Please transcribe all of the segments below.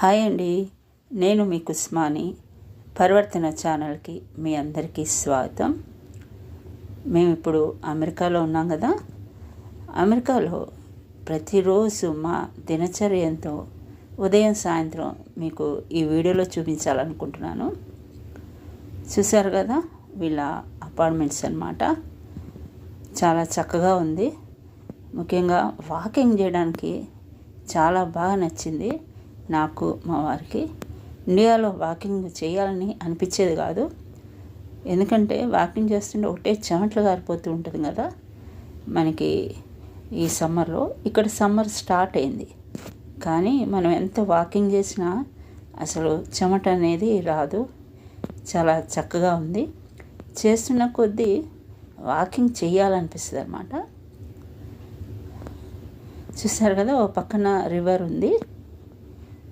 Hi అండి నేను మీ కుస్మాని పరివర్తన ఛానల్కి మీ అందరికీ స్వాగతం. మేము ఇప్పుడు అమెరికాలో ఉన్నాం కదా అమెరికాలో ప్రతిరోజు మా దినచర్యంతో ఉదయం సాయంత్రం మీకు ఈ వీడియోలో చూపించాలనుకుంటున్నాను. చూశారు కదా వీళ్ళ అపార్ట్మెంట్స్ అన్నమాట. చాలా చక్కగా ఉంది. ముఖ్యంగా వాకింగ్ చేయడానికి చాలా బాగా నచ్చింది. నాకు మా వారికి ఇండియాలో వాకింగ్ చేయాలని అనిపించేది కాదు. ఎందుకంటే వాకింగ్ చేస్తుంటే ఒకటే చెమటలు గారిపోతూ ఉంటుంది కదా. మనకి ఈ సమ్మర్లో ఇక్కడ సమ్మర్ స్టార్ట్ అయింది. కానీ మనం ఎంత వాకింగ్ చేసినా అసలు చెమట అనేది రాదు. చాలా చక్కగా ఉంది. చేస్తున్న కొద్దీ వాకింగ్ చేయాలనిపిస్తుంది అనమాట చూస్తారు కదా ఓ పక్కన రివర్ ఉంది.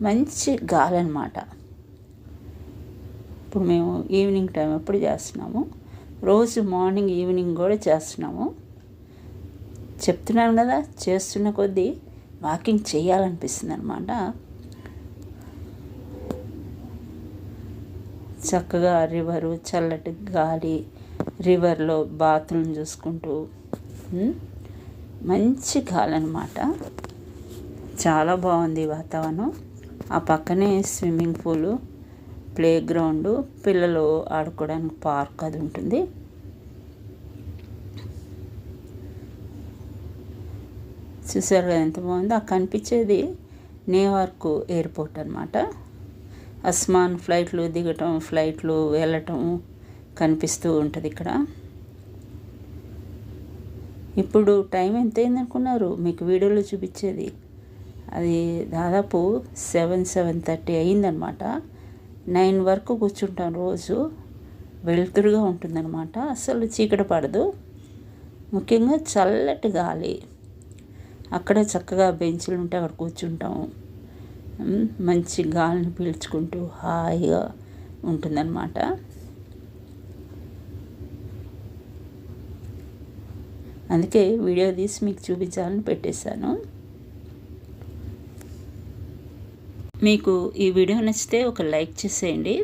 మంచి గాలి అనమాట ఇప్పుడు మేము ఈవినింగ్ టైం ఎప్పుడు చేస్తున్నాము? రోజు మార్నింగ్ ఈవినింగ్ కూడా చేస్తున్నాము. చెప్తున్నాను కదా చేస్తున్న కొద్దీ వాకింగ్ చేయాలనిపిస్తుంది అనమాట చక్కగా రివరు చల్లటి గాలి రివర్లో బాతులను చూసుకుంటూ మంచి గాలి అనమాట చాలా బాగుంది వాతావరణం. ఆ పక్కనే స్విమ్మింగ్ పూలు ప్లే గ్రౌండ్ పిల్లలు ఆడుకోవడానికి పార్క్ అది ఉంటుంది. చూసారు కదా ఎంత బాగుందో? ఆ కనిపించేది న్యూయార్క్ ఎయిర్పోర్ట్ అనమాట అస్మాన్ ఫ్లైట్లు దిగటం ఫ్లైట్లు వెళ్ళటం కనిపిస్తూ ఉంటుంది ఇక్కడ. ఇప్పుడు టైం ఎంత అయింది అనుకున్నారు మీకు వీడియోలో చూపించేది అది దాదాపు సెవెన్ సెవెన్ థర్టీ అయిందనమాట. నైన్ వరకు కూర్చుంటాం రోజు. వెలుతురుగా ఉంటుందన్నమాట అసలు చీకటి పడదు. ముఖ్యంగా చల్లటి గాలి. అక్కడ చక్కగా బెంచ్లు ఉంటే అక్కడ కూర్చుంటాము మంచి గాలిని పీల్చుకుంటూ హాయిగా ఉంటుందన్నమాట అందుకే వీడియో తీసి మీకు చూపించాలని పెట్టేశాను. మీకు ఈ వీడియో నచ్చితే ఒక లైక్ చేసేయండి.